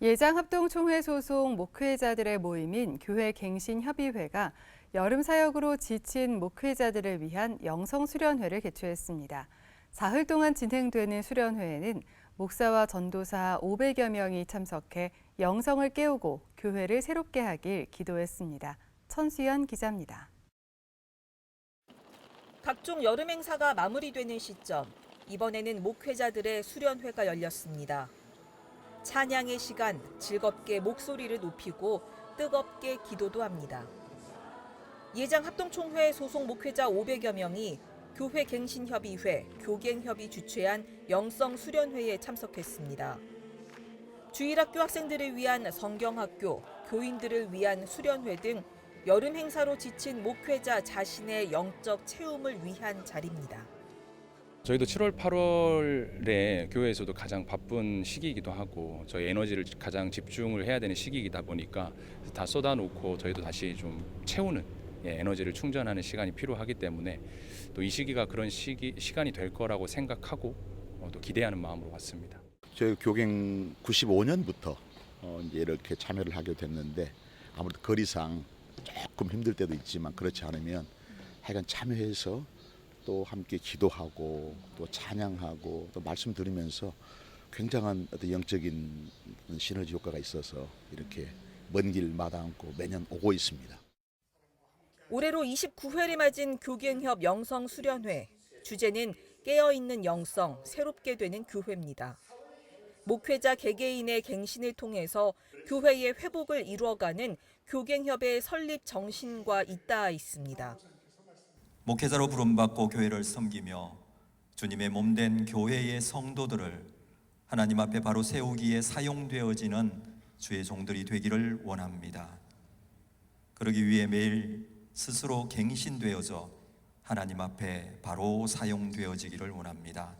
예장합동총회 소속 목회자들의 모임인 교회 갱신협의회가 여름 사역으로 지친 목회자들을 위한 영성 수련회를 개최했습니다. 사흘 동안 진행되는 수련회에는 목사와 전도사 500여 명이 참석해 영성을 깨우고 교회를 새롭게 하길 기도했습니다. 천수연 기자입니다. 각종 여름 행사가 마무리되는 시점, 이번에는 목회자들의 수련회가 열렸습니다. 찬양의 시간, 즐겁게 목소리를 높이고 뜨겁게 기도도 합니다. 예장 합동총회 소속 목회자 500여 명이 교회 갱신협의회, 교갱협이 주최한 영성 수련회에 참석했습니다. 주일학교 학생들을 위한 성경학교, 교인들을 위한 수련회 등 여름 행사로 지친 목회자 자신의 영적 체험을 위한 자리입니다. 저희도 7월, 8월에 교회에서도 가장 바쁜 시기이기도 하고 저희 에너지를 가장 집중을 해야 되는 시기이다 보니까 다 쏟아놓고 저희도 다시 좀 채우는 예, 에너지를 충전하는 시간이 필요하기 때문에 또 이 시기가 그런 시기 시간이 될 거라고 생각하고 어, 또 기대하는 마음으로 왔습니다. 저희 교갱 95년부터 어 이제 이렇게 참여를 하게 됐는데 아무래도 거리상 조금 힘들 때도 있지만 그렇지 않으면 하여간 참여해서 또 함께 기도하고 또 찬양하고 또 말씀 들으면서 굉장한 어떤 영적인 시너지 효과가 있어서 이렇게 먼 길 마다않고 매년 오고 있습니다. 올해로 29회를 맞은 교갱협 영성 수련회. 주제는 깨어 있는 영성, 새롭게 되는 교회입니다. 목회자 개개인의 갱신을 통해서 교회의 회복을 이루어가는 교갱협의 설립 정신과 잇닿아 있습니다. 목회자로 부름받고 교회를 섬기며 주님의 몸된 교회의 성도들을 하나님 앞에 바로 세우기에 사용되어지는 주의 종들이 되기를 원합니다. 그러기 위해 매일 스스로 갱신되어져 하나님 앞에 바로 사용되어지기를 원합니다.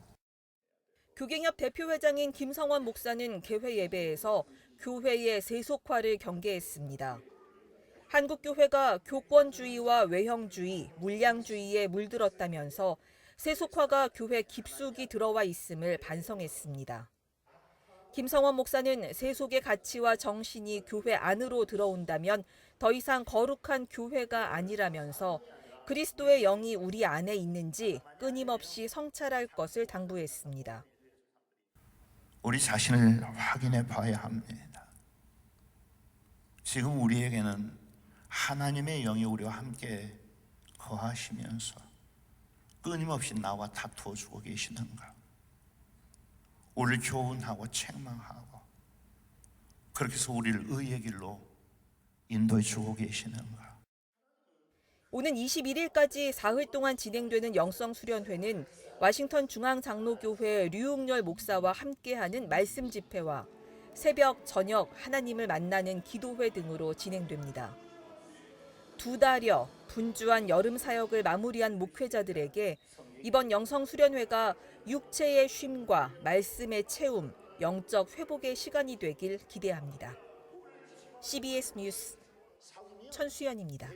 교갱협 대표회장인 김성원 목사는 개회 예배에서 교회의 세속화를 경계했습니다. 한국 교회가 교권주의와 외형주의, 물량주의에 물들었다면서 세속화가 교회 깊숙이 들어와 있음을 반성했습니다. 김성원 목사는 세속의 가치와 정신이 교회 안으로 들어온다면 더 이상 거룩한 교회가 아니라면서 그리스도의 영이 우리 안에 있는지 끊임없이 성찰할 것을 당부했습니다. 우리 자신을 확인해 봐야 합니다. 지금 우리에게는 하나님의 영이 우리와 함께 거하시면서 끊임없이 나와 다투어 주고 계시는가? 우리를 교훈하고 책망하고 그렇게 해서 우리를 의의 길로 인도해 주고 계시는가? 오는 21일까지 사흘 동안 진행되는 영성 수련회는 와싱턴 중앙 장로교회 류웅열 목사와 함께하는 말씀 집회와 새벽, 저녁 하나님을 만나는 기도회 등으로 진행됩니다. 두 달여 분주한 여름 사역을 마무리한 목회자들에게 이번 영성 수련회가 육체의 쉼과 말씀의 채움, 영적 회복의 시간이 되길 기대합니다. CBS 뉴스 천수연입니다.